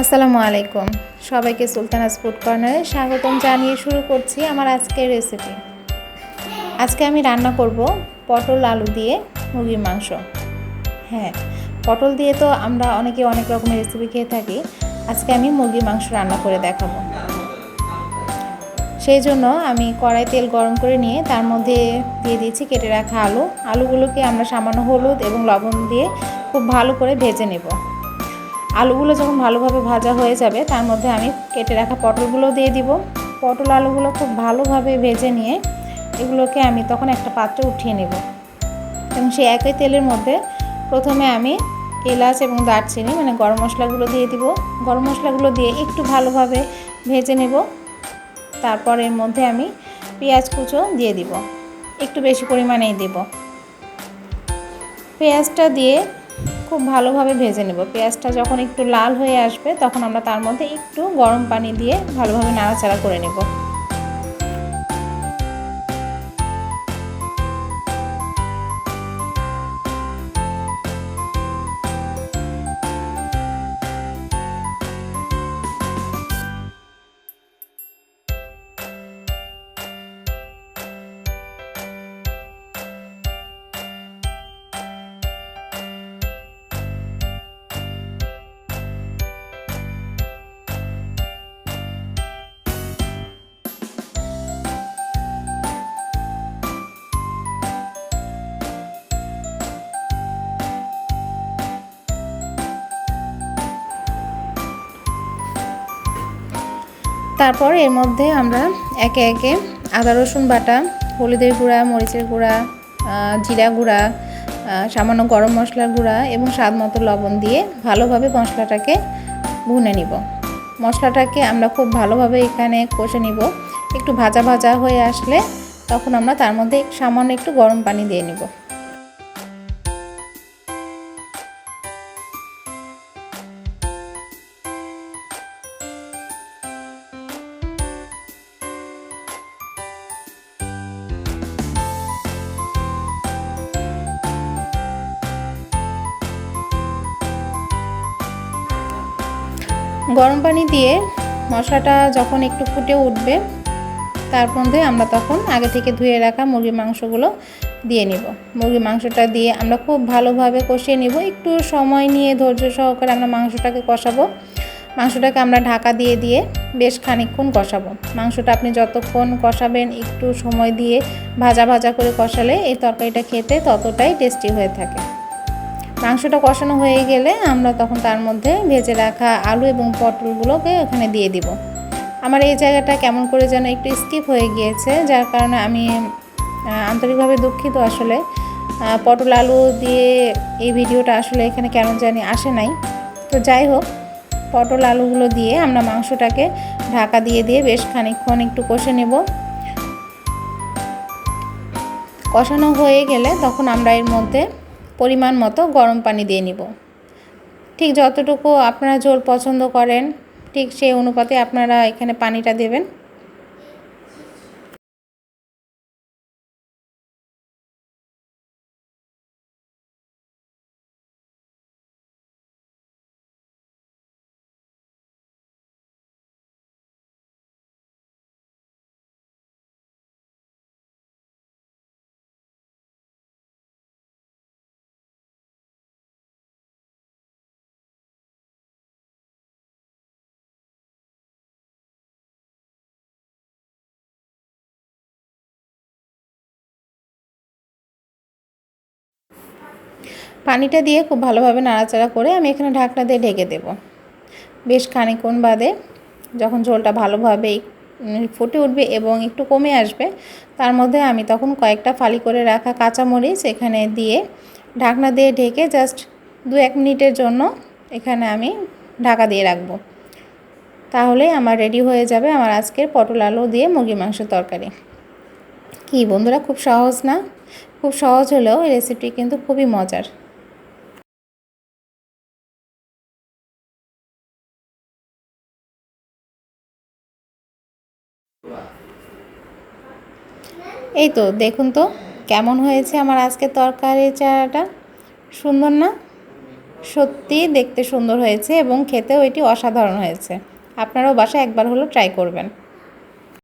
আসসালামু আলাইকুম। সবাইকে সুলতানাস ফুড কর্নারে স্বাগতম জানিয়ে শুরু করছি আমার আজকের রেসিপি আজকে আমি রান্না করব পটল আলু দিয়ে মুরগির মাংস। হ্যাঁ পটল দিয়ে তো আমরা অনেকে অনেক রকমের রেসিপি খেয়ে থাকি। আজকে আমি মুরগির মাংস রান্না করে দেখাবো। সেই জন্য আমি কড়াই তেল গরম করে নিয়ে তার মধ্যে দিয়ে দিয়েছি কেটে রাখা আলু। আলুগুলোকে আমরা সামান্য হলুদ এবং লবণ দিয়ে খুব ভালো করে ভেজে নেব। আলুগুলো যখন ভালোভাবে ভাজা হয়ে যাবে, তার মধ্যে আমি কেটে রাখা পটলগুলো দিয়ে দিব। পটল আলুগুলো খুব ভালোভাবে ভেজে নিয়ে এগুলোকে আমি তখন একটা পাত্রে উঠিয়ে নেব। এবং সেই একই তেলের মধ্যে প্রথমে আমি এলাচ এবং দারচিনি মানে গরম মশলাগুলো দিয়ে দিব। গরম মশলাগুলো দিয়ে একটু ভালোভাবে ভেজে নেব। তারপর এর মধ্যে আমি পেঁয়াজ কুচো দিয়ে দিব। একটু বেশি পরিমাণেই দেব। পেঁয়াজটা দিয়ে খুব ভালোভাবে ভেজে নেব। পেঁয়াজটা যখন একটু লাল হয়ে আসবে, তখন আমরা তার মধ্যে একটু গরম পানি দিয়ে ভালোভাবে নাড়াচাড়া করে নেব। তারপর এর মধ্যে আমরা একে একে আদা, রসুন বাটা, হলুদের গুঁড়া, মরিচের গুঁড়া জিরা গুঁড়া সামান্য গরম মশলার গুঁড়া এবং স্বাদ মতো লবণ দিয়ে ভালোভাবে মশলাটাকে ভুনে নিব। মশলাটাকে আমরা খুব ভালোভাবে এখানে কষে নিব। একটু ভাজা ভাজা হয়ে আসলে তখন আমরা তার মধ্যে সামান্য একটু গরম পানি দিয়ে নিব। গরম পানি দিয়ে মশলাটা যখন একটু ফুটে উঠবে, তার মধ্যে আমরা তখন আগে থেকে ধুয়ে রাখা মুরগির মাংসগুলো দিয়ে নিব। মুরগির মাংসটা দিয়ে আমরা খুব ভালোভাবে কষিয়ে নিব। একটু সময় নিয়ে ধৈর্য সহকারে আমরা মাংসটাকে কষাবো। মাংসটাকে আমরা ঢাকা দিয়ে দিয়ে বেশ খানিকক্ষণ কষাবো। মাংসটা আপনি যতক্ষণ কষাবেন, একটু সময় দিয়ে ভাজা ভাজা করে কষালে এই তরকারিটা খেতে ততটাই টেস্টি হয়ে থাকে। মাংসটা কষানো হয়ে গেলে আমরা তখন তার মধ্যে ভেজে রাখা আলু এবং পটলগুলোকে ওখানে দিয়ে দিব। আমার এই জায়গাটা কেমন করে যেন একটু স্কিপ হয়ে গিয়েছে, যার কারণে আমি আন্তরিকভাবে দুঃখিত আসলে। পটল আলু দিয়ে এই ভিডিওটা আসলে এখানে কেন জানি আসে নাই। তো যাই হোক, পটল আলুগুলো দিয়ে আমরা মাংসটাকে ঢাকা দিয়ে দিয়ে বেশ খানিকক্ষণ একটু কষে নেব। কষানো হয়ে গেলে তখন আমরা এর মধ্যে পরিমাণ মতো গরম পানি দিয়ে নিব। ঠিক যতটুকু আপনারা ঝোল পছন্দ করেন, ঠিক সেই অনুপাতে আপনারা এখানে পানিটা দেবেন। পানিটা দিয়ে খুব ভালোভাবে নাড়াচাড়া করে আমি এখানে ঢাকনা দিয়ে ঢেকে দেব। বেশ খানিক্ষণ বাদে যখন ঝোলটা ভালোভাবে ফুটে উঠবে এবং একটু কমে আসবে, তার মধ্যে আমি তখন কয়েকটা ফালি করে রাখা কাঁচামরিচ এখানে দিয়ে ঢাকনা দিয়ে ঢেকে জাস্ট দু এক মিনিটের জন্য এখানে আমি ঢাকা দিয়ে রাখব। তাহলে আমার রেডি হয়ে যাবে আমার আজকের পটল আলু দিয়ে মুরগি মাংস তরকারি। কি বন্ধুরা, খুব সহজ না? খুব সহজ হলেও এই রেসিপি কিন্তু খুবই মজার। এই তো, দেখুন তো, কেমন হয়েছে আমার আজকে তরকারি চারাটা? সুন্দর না? সত্যি দেখতে সুন্দর হয়েছে এবং খেতেও এটি অসাধারণ হয়েছে। আপনারাও বাসায় একবার হলো ট্রাই করবেন।